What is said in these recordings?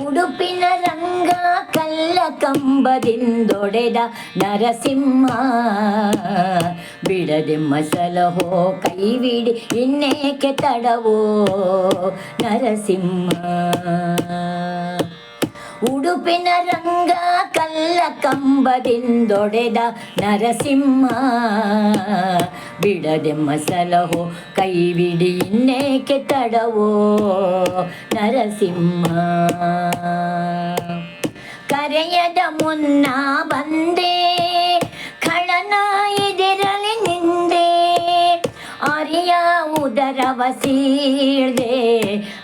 ಉಡುಪಿನ ರಂಗ ಕಲ್ಲ ಕಂಬದಿಂದೊಡೆದ ನರಸಿಂಹ ಬಿಡದೆ ಮಸಲಹೋ ಕೈವಿಡಿ ಇನ್ನೇಕೆ ತಡವೋ ನರಸಿಂಹ ಉಡುಪಿನ ರಂಗ ಕಲ್ಲ ಕಂಬದಿಂದೊಡೆದ ನರಸಿಂಹ ಬಿಡದೆ ಮಸಲಹೋ ಕೈವಿಡಿ ಇನ್ನೇಕೆ ತಡವೋ ನರಸಿಂಹ ಕರೆಯದ ಮುನ್ನ ಬಂದೆ ಉದರವ ಸೀಳ್ದೆ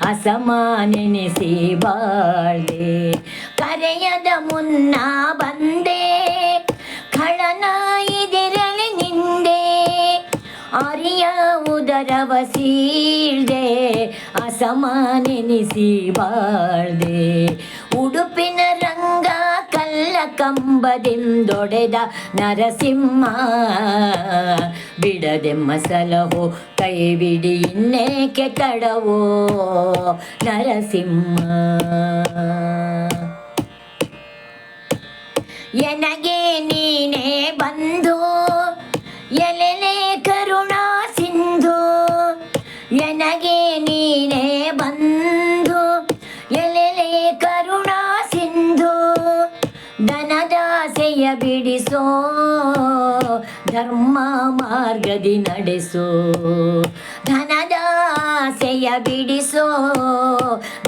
ಅಸಮಾನೆನಿಸಿ ಬಾಳ್ದೆ. ಕರೆಯದ ಮುನ್ನ ಬಂದೆ ಖಳನ ಇದಿರಲಿ ನಿಂದೆ. ಅರಿಯ ಉದರವ ಸೀಳ್ದೆ ಅಸಮಾನೆನಿಸಿ ಬಾಳ್ದೆ. ಉಡುಪಿನ ರಂಗ ಕಲ್ಲ ಕಂಬದಿಂದೊಡೆದ ನರಸಿಂಹ, ಬಿಡದೆ ಮಸಲಹೋ ಕೈ ಬಿಡಿ ಇನ್ನೇಕೆ ತಡವೋ ನರಸಿಂಹ. ಎನಗೆ ನೀನೇ ಬಂದು ಧನದಾಸೆಯ ಬಿಡಿಸೋ, ಧರ್ಮ ಮಾರ್ಗದಿ ನಡೆಸೋ ಧನದಾಸೆಯ ಬಿಡಿಸೋ,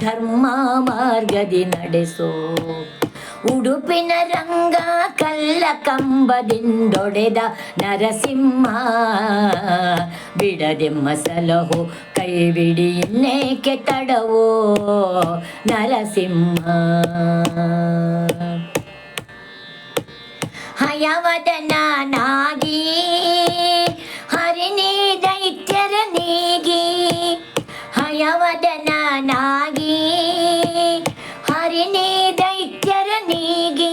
ಧರ್ಮ ಮಾರ್ಗದಿ ನಡೆಸೋ. ಉಡುಪಿನ ರಂಗ ಕಲ್ಲ ಕಂಬದಿಂದೊಡೆದ ನರಸಿಂಹ ಬಿಡದೆ ಮಸಲಹೋ ಕೈ ಬಿಡಿ ಇನ್ನೇಕೆ ತಡವೋ ನರಸಿಂಹ. ಹಯವದನಾಗಿ ಹರಿನೇ ದೈತ್ಯರ ನೀಗಿ ಹಯವದನಾಗಿ ಹರಿನೇ ದೈತ್ಯರ ನೀಗಿ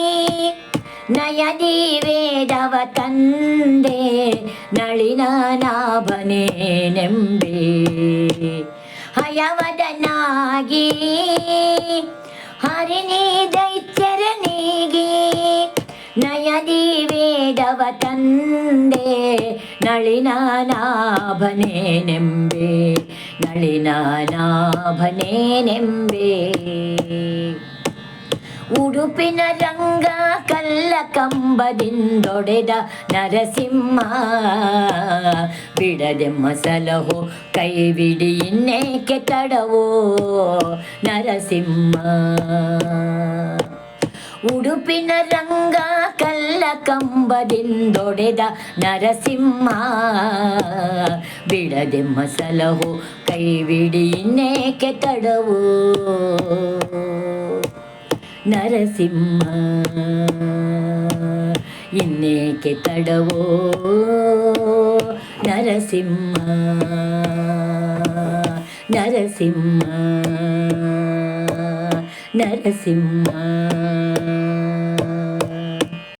ನಯದಿ ವೇದವ ತಂದೆ, ನಳಿನ ನಾಭನೆ ನೆಂಬೆ. ಹಯವದನಾಗಿ ಹರಿನೇ ದೈತ್ಯ ನಯದಿ ವೇದವ ತಂದೆ ನಳಿನಾಭನೇ ನೆಂಬೆ ನಳಿನಾಭನೇ ನೆಂಬೆ ಉಡುಪಿನ ರಂಗ ಕಲ್ಲ ಕಂಬದಿಂದೊಡೆದ ನರಸಿಂಹ ಬಿಡದೆ ಮಸಲಹೋ ಕೈ ಬಿಡಿ ಇನ್ನೇಕೆ ತಡವೋ ನರಸಿಂಹ ಉಡುಪಿನ ರಂಗ ಕಲ್ಲ ಕಂಬದಿಂದೊಡೆದ ನರಸಿಂಹ ಬಿಡದೆ ಮಸಲಹೋ ಕೈ ಬಿಡಿ ಇನ್ನೇಕೆ ತಡವೋ ನರಸಿಂಹ ಇನ್ನೇಕೆ ತಡವೋ ನರಸಿಂಹ ನರಸಿಂಹ నరసింహ.